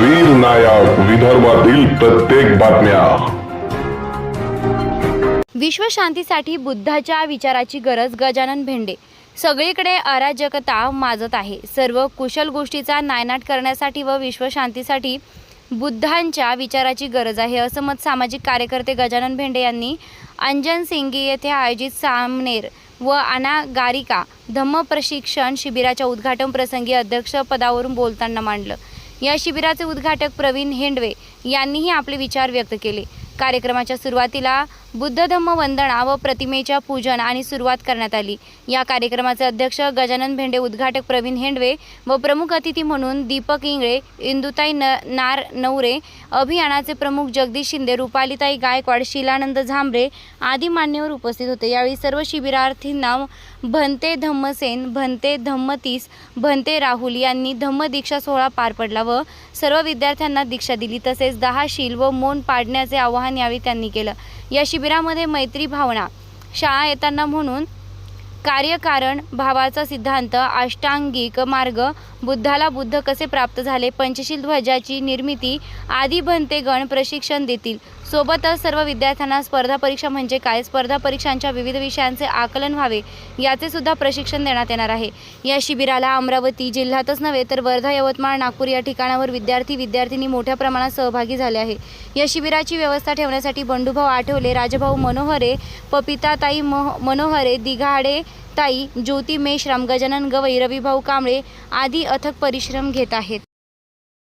वीर नायक विदर्भातील प्रत्येक बातम्या. विश्वशांतीसाठी बुद्धाच्या विचाराची गरज गजानन भेंडे. सगळीकडे अराजकता माजत आहे. सर्व कुशल गोष्टीचा नायनाट करण्यासाठी व विश्वशांतीसाठी बुद्धांच्या विचाराची गरज आहे असं मत सामाजिक कार्यकर्ते गजानन भेंडे यांनी अंजन सिंगी येथे आयोजित सामनेर व अनागारिका धम्म प्रशिक्षण शिबिराच्या उद्घाटन प्रसंगी अध्यक्षपदावरून बोलताना मांडलं. या शिबिराचे उद्घाटक प्रवीण हेंडवे यांनीही आपले विचार व्यक्त केले. कार्यक्रमाच्या सुरुवातीला बुद्ध धम्म वंदना व प्रतिमेच्या पूजन आणि सुरुवात करण्यात आली. या कार्यक्रमाचे अध्यक्ष गजानन भेंडे उद्घाटक प्रवीण हेंडवे व प्रमुख अतिथी म्हणून दीपक इंगळे इंदुताई न नार नवरे अभियानाचे प्रमुख जगदीश शिंदे रुपालिताई गायकवाड शिलानंद झांबरे आदी मान्यवर उपस्थित होते. यावेळी सर्व शिबिरार्थींना भंते धम्मसेन भंते धम्मतीस भंते राहुल यांनी धम्म दीक्षा सोहळा पार पडला व सर्व विद्यार्थ्यांना दीक्षा दिली. तसेच दहा शील व मौन पाडण्याचे आवाहन यावेळी त्यांनी केलं. या शिबिरामध्ये मैत्री भावना शाळा येताना म्हणून कार्यकारण भावाचा सिद्धांत अष्टांगिक मार्ग बुद्धाला बुद्ध कसे प्राप्त झाले पंचशील ध्वजाची निर्मिती आदी भंतेगण प्रशिक्षण देतील. सोबतच सर्व विद्यार्थ्यांना स्पर्धा परीक्षा म्हणजे काय? स्पर्धा परीक्षांच्या विविध विषयांचे आकलन व्हावे याचे सुद्धा प्रशिक्षण देण्यात येणार आहे. या शिबिराला अमरावती जिल्ह्यातच नव्हे तर वर्धा यवतमाळ नागपूर या ठिकाणावर विद्यार्थी विद्यार्थिनी मोठ्या प्रमाणात सहभागी झाले आहे. या शिबिराची व्यवस्था ठेवण्यासाठी बंडूभाऊ आठवले राजभाऊ मनोहरे पपिताताई मह मनोहरे दिघाडे ताई ज्योती मेश्राम गजानन गवई रविभाऊ कांबळे आदी अथक परिश्रम घेत आहेत.